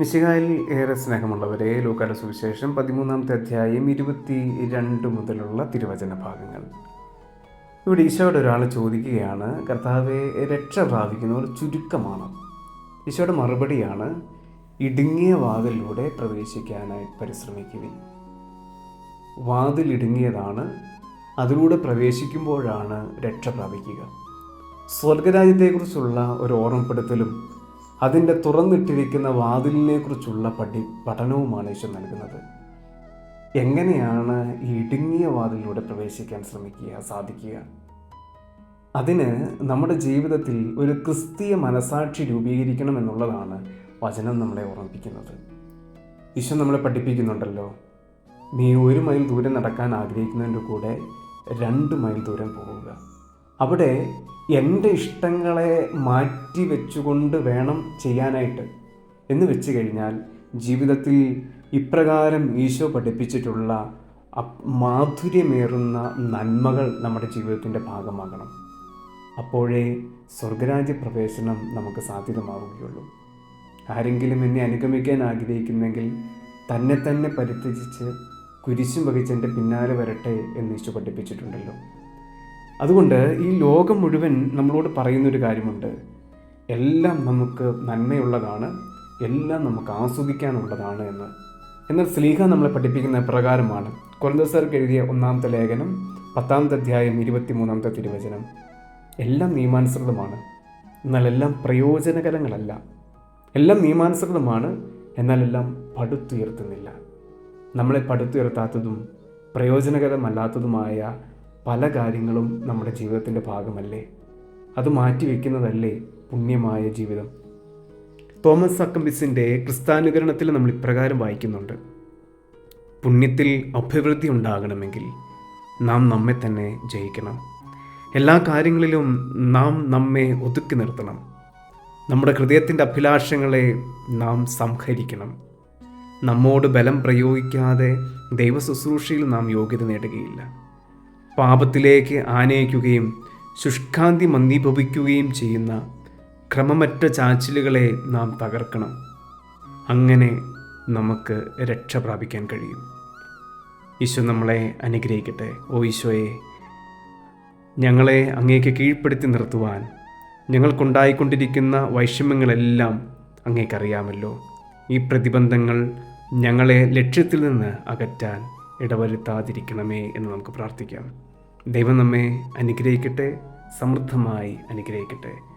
മിശിഹായിൽ ഏറെ സ്നേഹമുള്ളവരെ ലൂക്കാല സുവിശേഷം പതിമൂന്നാമത്തെ അധ്യായം ഇരുപത്തി രണ്ട് മുതലുള്ള തിരുവചന ഭാഗങ്ങൾ. ഇവിടെ ഈശോയുടെ ഒരാൾ ചോദിക്കുകയാണ് കർത്താവെ രക്ഷ പ്രാപിക്കുന്നവർ ചുരുക്കമാണ്? ഈശോയുടെ മറുപടിയാണ് ഇടുങ്ങിയ വാതിലൂടെ പ്രവേശിക്കാനായി പരിശ്രമിക്കുക വാതിൽ ഇടുങ്ങിയതാണ് അതിലൂടെ പ്രവേശിക്കുമ്പോഴാണ് രക്ഷ പ്രാപിക്കുക. സ്വർഗരാജ്യത്തെക്കുറിച്ചുള്ള ഒരു ഓർമ്മപ്പെടുത്തലും അതിന്റെ തുറന്നിട്ടിരിക്കുന്ന വാതിലിനെക്കുറിച്ചുള്ള പഠി പഠനവുമാണ് ഈശോ നൽകുന്നത്. എങ്ങനെയാണ് ഈ ഇടുങ്ങിയ വാതിലൂടെ പ്രവേശിക്കാൻ ശ്രമിക്കുക സാധിക്കുക? അതിന് നമ്മുടെ ജീവിതത്തിൽ ഒരു ക്രിസ്തീയ മനസാക്ഷി രൂപീകരിക്കണം എന്നുള്ളതാണ് വചനം നമ്മളെ ഓർമ്മിപ്പിക്കുന്നത്. ഈശോ നമ്മളെ പഠിപ്പിക്കുന്നുണ്ടല്ലോ നീ ഒരു മൈൽ ദൂരം നടക്കാൻ ആഗ്രഹിക്കുന്നതിന്റെ കൂടെ രണ്ട് മൈൽ ദൂരം പോവുക. അവിടെ എന്റെ ഇഷ്ടങ്ങളെ മാറ്റി വെച്ചുകൊണ്ട് വേണം ചെയ്യാനായിട്ട്. എന്ന് വെച്ച് കഴിഞ്ഞാൽ ജീവിതത്തിൽ ഇപ്രകാരം ഈശോ പഠിപ്പിച്ചിട്ടുള്ള മാധുര്യമേറുന്ന നന്മകൾ നമ്മുടെ ജീവിതത്തിന്റെ ഭാഗമാകണം. അപ്പോഴേ സ്വർഗരാജ്യ പ്രവേശനം നമുക്ക് സാധ്യതമാവുകയുള്ളൂ. ആരെങ്കിലും എന്നെ അനുഗമിക്കാൻ ആഗ്രഹിക്കുന്നെങ്കിൽ തന്നെ തന്നെ പരിത്യജിച്ച് കുരിശും വഹിച്ച് എന്റെ പിന്നാലെ വരട്ടെ എന്ന് ഈശോ പഠിപ്പിച്ചിട്ടുണ്ടല്ലോ. അതുകൊണ്ട് ഈ ലോകം മുഴുവൻ നമ്മളോട് പറയുന്നൊരു കാര്യമുണ്ട്. എല്ലാം നമുക്ക് നന്മയുള്ളതാണ് എല്ലാം നമുക്ക് ആസ്വദിക്കാനുള്ളതാണ് എന്ന്. എന്നാൽ സ്ലീഹ നമ്മളെ പഠിപ്പിക്കുന്ന പ്രകാരമാണ്. കൊറന്തസർക്ക് എഴുതിയ ഒന്നാമത്തെ ലേഖനം പത്താമത്തെ അധ്യായം ഇരുപത്തിമൂന്നാമത്തെ തിരുവചനം. എല്ലാം നിയമാനുസൃതമാണ്. എന്നാൽ എല്ലാം പ്രയോജനകരങ്ങളല്ല. എല്ലാം നിയമാനുസൃതമാണ് എന്നാൽ എല്ലാം പടുത്തുയർത്തുന്നില്ല. നമ്മളെ പടുത്തുയർത്താത്തതും പ്രയോജനകരമല്ലാത്തതുമായ പല കാര്യങ്ങളും നമ്മുടെ ജീവിതത്തിന്റെ ഭാഗമല്ലേ? അത് മാറ്റിവെക്കുന്നതല്ലേ പുണ്യമായ ജീവിതം? തോമസ് അക്കംബിസിന്റെ ക്രിസ്താനുകരണത്തിൽ നമ്മൾ ഇപ്രകാരം വായിക്കുന്നുണ്ട്. പുണ്യത്തിൽ അഭിവൃദ്ധി ഉണ്ടാകണമെങ്കിൽ നാം നമ്മെ തന്നെ ജയിക്കണം. എല്ലാ കാര്യങ്ങളിലും നാം നമ്മെ ഒതുക്കി നിർത്തണം. നമ്മുടെ ഹൃദയത്തിന്റെ അഭിലാഷങ്ങളെ നാം സംഹരിക്കണം. നമ്മോട് ബലം പ്രയോഗിക്കാതെ ദൈവ ശുശ്രൂഷയിൽ നാം യോഗ്യത നേടുകയില്ല. പാപത്തിലേക്ക് ആനയിക്കുകയും ശുഷ്കാന്തി മന്ദീഭവിക്കുകയും ചെയ്യുന്ന ക്രമമറ്റ ചാച്ചിലുകളെ നാം തകർക്കണം. അങ്ങനെ നമുക്ക് രക്ഷ പ്രാപിക്കാൻ കഴിയും. ഈശോ നമ്മളെ അനുഗ്രഹിക്കട്ടെ. ഓ ഈശോയെ ഞങ്ങളെ അങ്ങേക്ക് കീഴ്പ്പെടുത്തി നിർത്തുവാൻ ഞങ്ങൾക്കുണ്ടായിക്കൊണ്ടിരിക്കുന്ന വൈഷമ്യങ്ങളെല്ലാം അങ്ങേക്കറിയാമല്ലോ. ഈ പ്രതിബന്ധങ്ങൾ ഞങ്ങളെ ലക്ഷ്യത്തിൽ നിന്ന് അകറ്റാൻ ഇടവരുത്താതിരിക്കണമേ എന്ന് നമുക്ക് പ്രാർത്ഥിക്കാം. ദൈവം നമ്മെ അനുഗ്രഹിക്കട്ടെ സമൃദ്ധമായി അനുഗ്രഹിക്കട്ടെ.